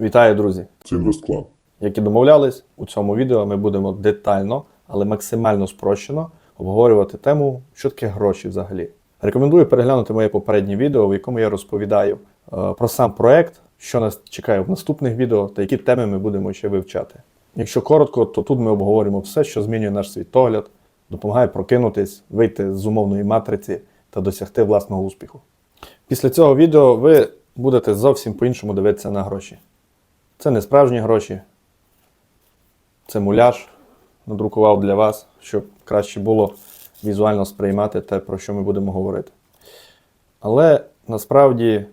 Вітаю, друзі! Це інвестклаб. Як і домовлялись, у цьому відео ми будемо детально, але максимально спрощено обговорювати тему, що таке гроші взагалі. Рекомендую переглянути моє попереднє відео, в якому я розповідаю е, про сам проект, що нас чекає в наступних відео та які теми ми будемо ще вивчати. Якщо коротко, то тут ми обговоримо все, що змінює наш світогляд, допомагає прокинутись, вийти з умовної матриці та досягти власного успіху. Після цього відео ви будете зовсім по-іншому дивитися на гроші. Це не справжні гроші, це муляж надрукував для вас, щоб краще було візуально сприймати те, про що ми будемо говорити. Але насправді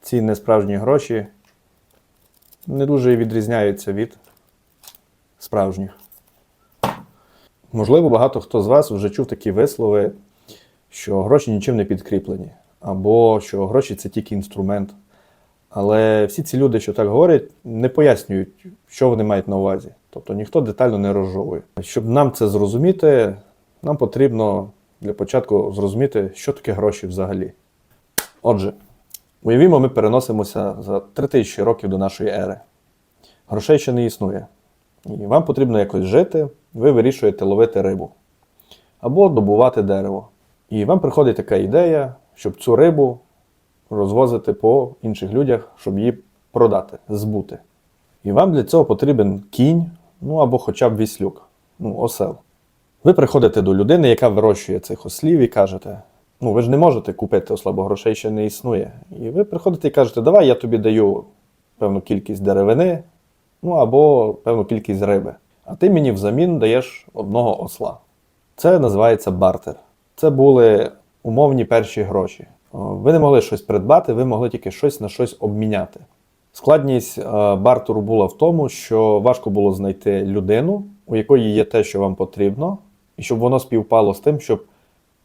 ці несправжні гроші не дуже відрізняються від справжніх. Можливо, багато хто з вас вже чув такі вислови, що гроші нічим не підкріплені, або що гроші це тільки інструмент. Але всі ці люди, що так говорять, не пояснюють, що вони мають на увазі. Тобто ніхто детально не розжовує. Щоб нам це зрозуміти, нам потрібно для початку зрозуміти, що таке гроші взагалі. Отже, уявімо, ми переносимося за 3000 років до нашої ери. Грошей ще не існує. І вам потрібно якось жити, ви вирішуєте ловити рибу або добувати дерево. І вам приходить така ідея, щоб цю рибу розвозити по інших людях, щоб її продати, збути. І вам для цього потрібен кінь, ну або хоча б віслюк, ну, осел. Ви приходите до людини, яка вирощує цих ослів, і кажете: ну, ви ж не можете купити осла, бо грошей ще не існує. І ви приходите і кажете, давай я тобі даю певну кількість деревини, ну або певну кількість риби. А ти мені взамін даєш одного осла. Це називається бартер. Це були умовні перші гроші. О, Ви не могли щось придбати, ви могли тільки щось на щось обміняти. Складність е, бартеру була в тому, що важко було знайти людину, у якої є те, що вам потрібно, і щоб воно співпало з тим, щоб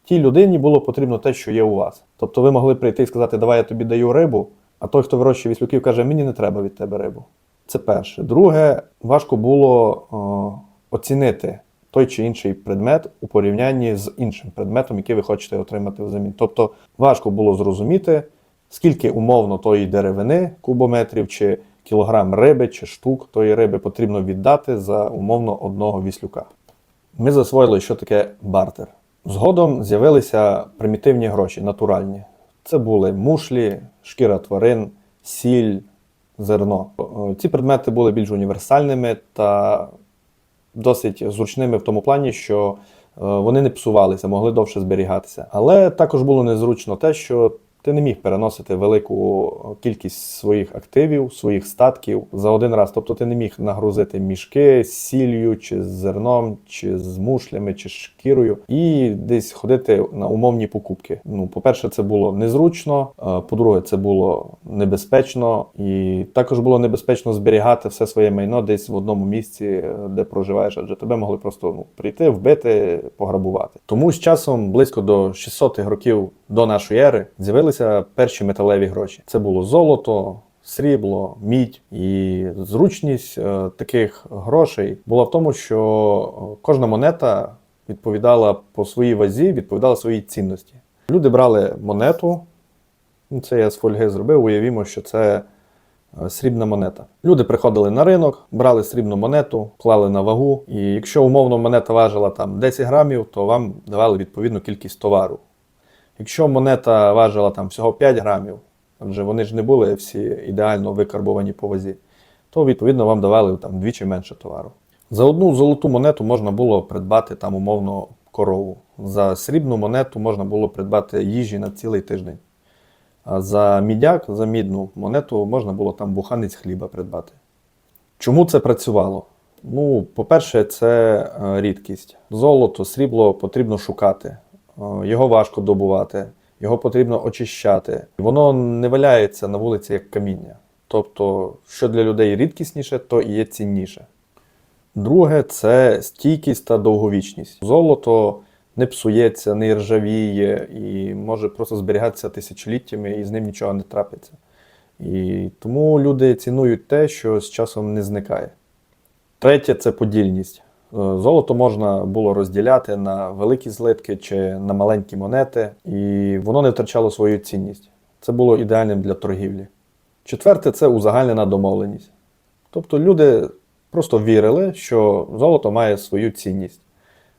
тій людині було потрібно те, що є у вас. Тобто ви могли прийти і сказати, давай я тобі даю рибу, а той, хто вирощує віслюків, каже, мені не треба від тебе рибу. Це перше. Друге, важко було о, оцінити той чи інший предмет у порівнянні з іншим предметом, який ви хочете отримати взамін. Тобто важко було зрозуміти, скільки умовно тої деревини, кубометрів, чи кілограм риби, чи штук тої риби потрібно віддати за умовно одного віслюка. Ми засвоїли, що таке бартер. Згодом з'явилися примітивні гроші, натуральні. Це були мушлі, шкіра тварин, сіль, зерно. Ці предмети були більш універсальними та досить зручними в тому плані, що е, вони не псувалися, могли довше зберігатися. Але також було незручно те, що ти не міг переносити велику кількість своїх активів, своїх статків за один раз. Тобто ти не міг нагрузити мішки з сіллю, чи з зерном, чи з мушлями, чи шкірою, і десь ходити на умовні покупки. Ну, по-перше, це було незручно. е, По-друге, це було небезпечно, і також було небезпечно зберігати все своє майно десь в одному місці, е, де проживаєш, адже тебе могли просто ну, прийти, вбити, пограбувати. Тому з часом, близько до 600-х років до нашої ери, з'явилися перші металеві гроші. Це було золото. Срібло, мідь і зручність е, таких грошей була в тому, що кожна монета відповідала по своїй вазі, відповідала своїй цінності. Люди брали монету, ну, це я з фольги зробив, уявімо, що це е, срібна монета. Люди приходили на ринок, брали срібну монету, клали на вагу, і якщо умовно монета важила там 10 грамів, то вам давали відповідну кількість товару. Якщо монета важила там всього 5 грамів, адже вони ж не були всі ідеально викарбовані по вазі, то відповідно вам давали там вдвічі менше товару. За одну золоту монету можна було придбати там умовно корову. За срібну монету можна було придбати їжі на цілий тиждень. А за мідяк, за мідну монету можна було там буханець хліба придбати. Чому це працювало? Ну, по-перше, це е, рідкість. Золото, срібло потрібно шукати, його важко добувати, його потрібно очищати. Воно не валяється на вулиці як каміння. Тобто, що для людей рідкісніше, то і є цінніше. Друге це стійкість та довговічність. Золото не псується, не ржавіє і може просто зберігатися тисячоліттями, і з ним нічого не трапиться. І тому люди цінують те, що з часом не зникає. Третє це подільність. Е, Золото можна було розділяти на великі злитки чи на маленькі монети, і воно не втрачало свою цінність. Це було ідеальним для торгівлі. Четверте це узагальнена домовленість. Тобто люди просто вірили, що золото має свою цінність.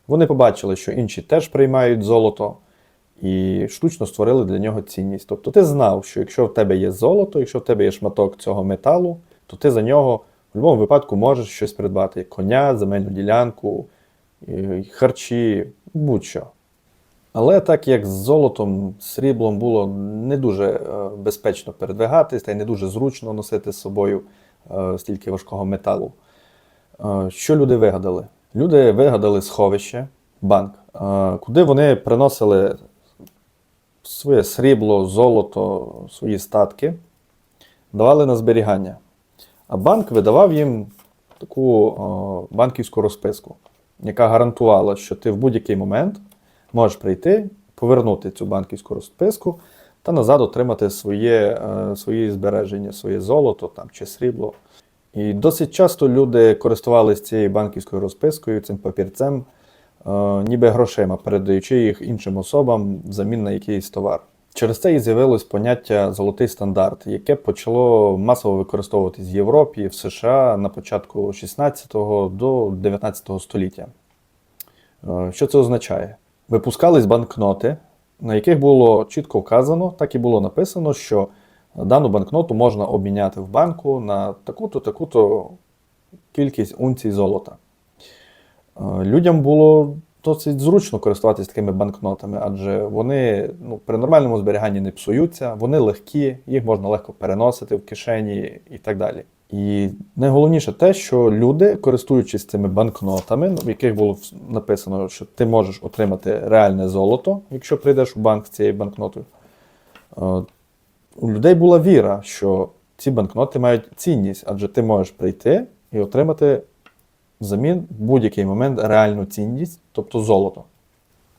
Вони побачили, що інші теж приймають золото і штучно створили для нього цінність. Тобто ти знав, що якщо в тебе є золото, якщо в тебе є шматок цього металу, то ти за нього в будь-якому випадку можеш щось придбати: коня, земельну ділянку, харчі, будь-що. Але так як з золотом, сріблом було не дуже е, безпечно передвигатись, та й не дуже зручно носити з собою е, стільки важкого металу. Е, Що люди вигадали? Люди вигадали сховище, банк, куди вони приносили своє срібло, золото, свої статки, давали на зберігання. А банк видавав їм таку о, банківську розписку, яка гарантувала, що ти в будь-який момент можеш прийти, повернути цю банківську розписку та назад отримати своє, е, свої збереження, своє золото там, чи срібло. І досить часто люди користувалися цією банківською розпискою, цим папірцем, е, ніби грошима, передаючи їх іншим особам взамін на якийсь товар. Через це і з'явилось поняття золотий стандарт, яке почало масово використовуватись в Європі, в США на початку 16 до 19 століття. Е, Що це означає? Випускались банкноти, на яких було чітко вказано, так і було написано, що дану банкноту можна обміняти в банку на таку-то, таку-то кількість унцій золота. Е, Людям було досить зручно користуватися такими банкнотами, адже вони ну, при нормальному зберіганні не псуються, вони легкі, їх можна легко переносити в кишені і так далі. І найголовніше те, що люди, користуючись цими банкнотами, в яких було написано, що ти можеш отримати реальне золото, якщо прийдеш у банк з цією банкнотою, е, у людей була віра, що ці банкноти мають цінність, адже ти можеш прийти і отримати взамін в будь-який момент реальну цінність, тобто золото.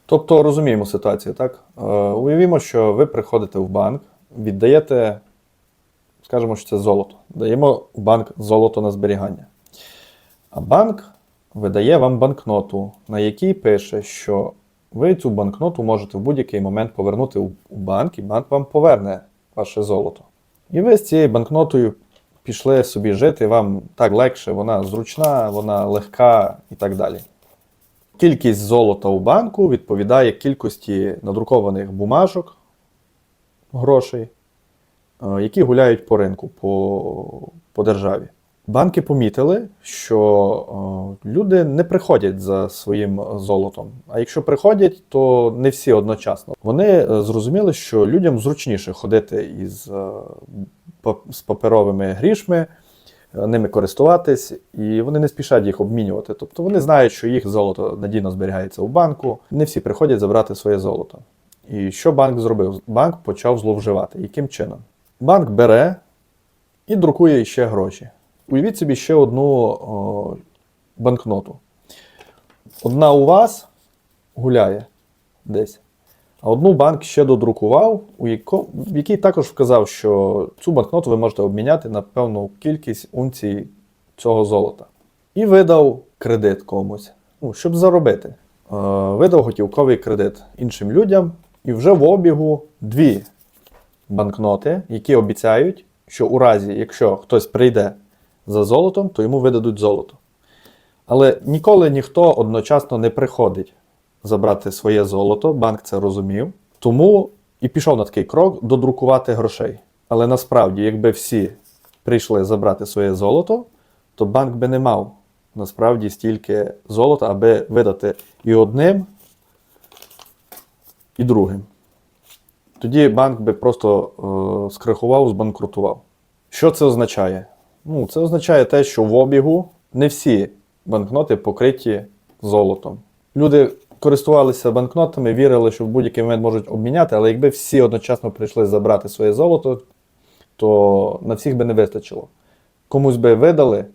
Тобто розуміємо ситуацію, так? Е, уявімо, що ви приходите в банк, віддаєте, скажімо, що це золото. Даємо в банк золото на зберігання. А банк видає вам банкноту, на якій пише, що ви цю банкноту можете в будь-який момент повернути у банк, і банк вам поверне ваше золото. І ви з цією банкнотою пішли собі жити, вам так легше, вона зручна, вона легка і так далі. Кількість золота у банку відповідає кількості надрукованих бумажок, грошей, е, які гуляють по ринку, по, по державі. Банки помітили, що е, люди не приходять за своїм золотом. А якщо приходять, то не всі одночасно. Вони е, зрозуміли, що людям зручніше ходити із е, з паперовими грішми, ними користуватись, і вони не спішать їх обмінювати. Тобто вони знають, що їх золото надійно зберігається у банку. Не всі приходять забрати своє золото. І що банк зробив? Банк почав зловживати. Яким чином? Банк бере і друкує ще гроші. Уявіть собі ще одну о, банкноту. Одна у вас гуляє десь, а одну банк ще додрукував, у яко, в який також вказав, що цю банкноту ви можете обміняти на певну кількість унцій цього золота. І видав кредит комусь, ну, щоб заробити. Е, видав готівковий кредит іншим людям, і вже в обігу дві банкноти, які обіцяють, що у разі, якщо хтось прийде за золотом, то йому видадуть золото. Але ніколи ніхто одночасно не приходить забрати своє золото, банк це розумів, тому і пішов на такий крок додрукувати грошей. Але насправді, якби всі прийшли забрати своє золото, то банк би не мав насправді стільки золота, аби видати і одним, і другим. Тоді банк би просто е, скрихував, збанкрутував. Що це означає? Ну, це означає те, що в обігу не всі банкноти покриті золотом. Люди користувалися банкнотами, вірили, що в будь-який момент можуть обміняти, але якби всі одночасно прийшли забрати своє золото, то на всіх би не вистачило. Комусь би видали,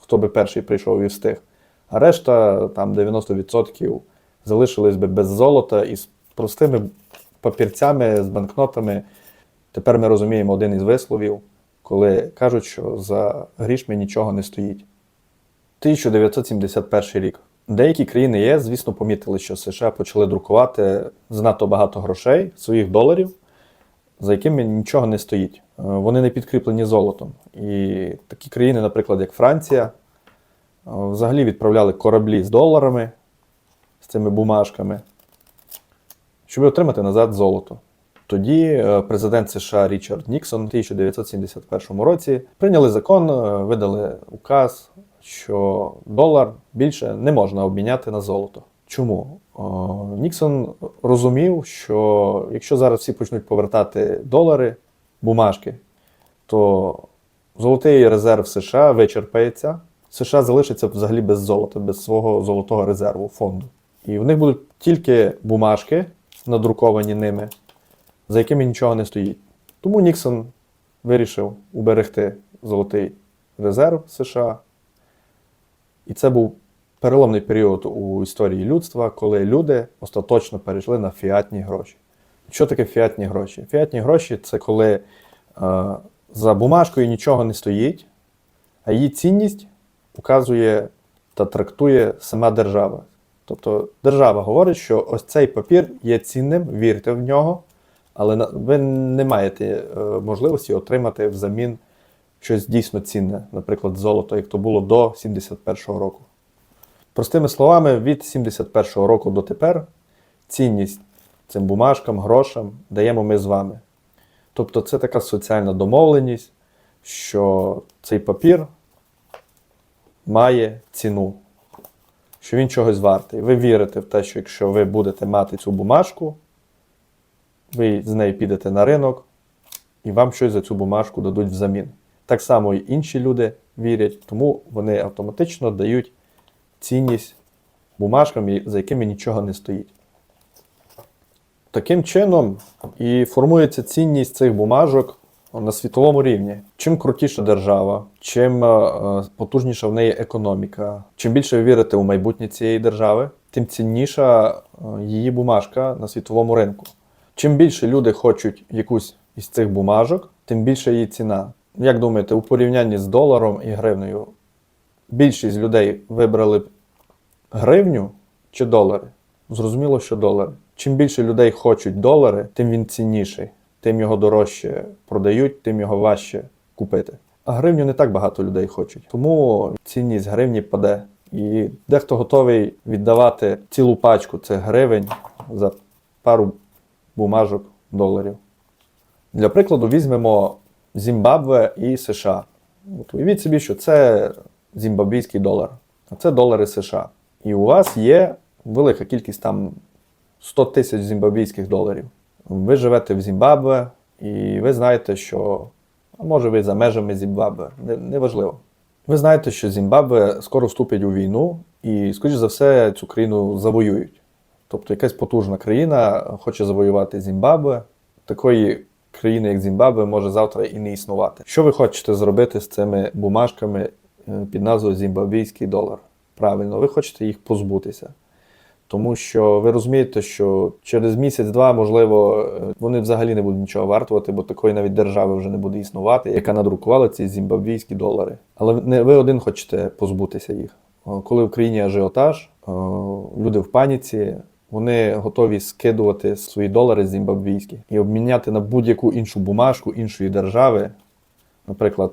хто би перший прийшов і встиг, а решта, там 90% залишились би без золота і з простими папірцями, з банкнотами. Тепер ми розуміємо один із висловів, коли кажуть, що за грішми нічого не стоїть. 1971 рік. Деякі країни ЄС, звісно, помітили, що США почали друкувати занадто багато грошей, своїх доларів, за якими нічого не стоїть. Е, Вони не підкріплені золотом. І такі країни, наприклад, як Франція, е, взагалі відправляли кораблі з доларами, з цими бумажками, щоб отримати назад золото. Тоді е, президент США Річард Ніксон у 1971 році прийняли закон, е, видали указ, що долар більше не можна обміняти на золото. Чому? Ніксон розумів, що якщо зараз всі почнуть повертати долари, бумажки, то золотий резерв США вичерпається. США залишиться взагалі без золота, без свого золотого резерву фонду. І в них будуть тільки бумажки, надруковані ними, за якими нічого не стоїть. Тому Ніксон вирішив уберегти золотий резерв США. І це був переломний період у історії людства, коли люди остаточно перейшли на фіатні гроші. Що таке фіатні гроші? Фіатні гроші це коли е, за бумажкою нічого не стоїть, а її цінність показує та трактує сама держава. Тобто держава говорить, що ось цей папір є цінним, вірте в нього, але ви не маєте е, можливості отримати взамін щось дійсно цінне, наприклад, золото, як то було до 71-го року. Простими словами, від 71-го року до тепер цінність цим бумажкам, грошам даємо ми з вами. Тобто це така соціальна домовленість, що цей папір має ціну, що він чогось вартий. Ви вірите в те, що якщо ви будете мати цю бумажку, ви з нею підете на ринок і вам щось за цю бумажку дадуть взамін. Так само і інші люди вірять, тому вони автоматично дають цінність бумажкам, за якими нічого не стоїть. Таким чином і формується цінність цих бумажок на світовому рівні. Чим крутіша держава, чим е, потужніша в неї економіка, чим більше ви вірите у майбутнє цієї держави, тим цінніша е, її бумажка на світовому ринку. Чим більше люди хочуть якусь із цих бумажок, тим більша її ціна. Як думаєте, у порівнянні з доларом і гривнею, більшість людей вибрали б гривню чи долари? Зрозуміло, що долари. Чим більше людей хочуть долари, тим він цінніший, тим його дорожче продають, тим його важче купити. А гривню не так багато людей хочуть. Тому цінність гривні паде. І дехто готовий віддавати цілу пачку цих гривень за пару бумажок доларів. Для прикладу, візьмемо Зімбабве і США. От уявіть собі, що це зімбабвійський долар, а це долари США. І у вас є велика кількість там 100 тисяч зімбабвійських доларів. Ви живете в Зімбабве, і ви знаєте, що, а може ви за межами Зімбабве, не- неважливо. Ви знаєте, що Зімбабве скоро вступить у війну, і, скоріш за все, цю країну завоюють. Тобто якась потужна країна хоче завоювати Зімбабве. Такої країни, як Зімбабве, може завтра і не існувати. Що ви хочете зробити з цими бумажками е, під назвою Зімбабвійський долар? Правильно, ви хочете їх позбутися. Тому що ви розумієте, що через місяць-два, можливо, е, вони взагалі не будуть нічого вартувати, бо такої навіть держави вже не буде існувати, яка надрукувала ці зімбабвійські долари. Але не ви один хочете позбутися їх. Коли в країні ажіотаж, люди в паніці, вони готові скидувати свої долари зімбабвійські і обміняти на будь-яку іншу бумажку іншої держави, наприклад,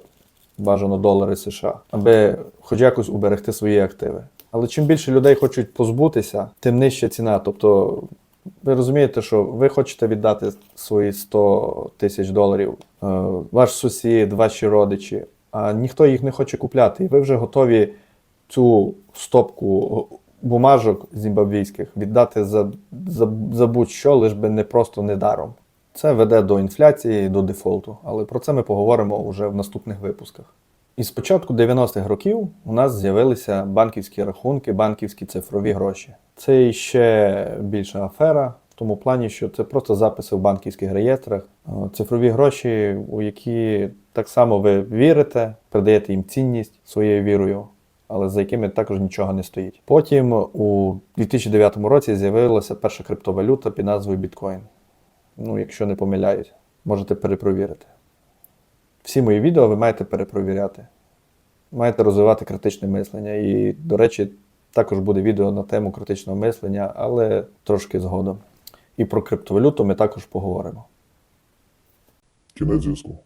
бажано долари США, аби хоч якось уберегти свої активи. Але чим більше людей хочуть позбутися, тим нижча ціна. Тобто, ви розумієте, що ви хочете віддати свої 100 тисяч доларів, е, ваш сусід, ваші родичі, а ніхто їх не хоче купляти. І ви вже готові цю стопку бумажок зімбабвійських віддати за, за, за будь-що, лиш би не просто недаром. Це веде до інфляції до дефолту, але про це ми поговоримо вже в наступних випусках. І з початку 90-х років у нас з'явилися банківські рахунки, банківські цифрові гроші. Це ще більша афера, в тому плані, що це просто записи в банківських реєстрах, цифрові гроші, у які так само ви вірите, придаєте їм цінність своєю вірою, але за якими також нічого не стоїть. Потім у 2009 році з'явилася перша криптовалюта під назвою біткоін. Ну, якщо не помиляюсь, можете перепровірити. Всі мої відео ви маєте перепровіряти. Маєте розвивати критичне мислення. І, до речі, також буде відео на тему критичного мислення, але трошки згодом. І про криптовалюту ми також поговоримо. Кінець зв'язку.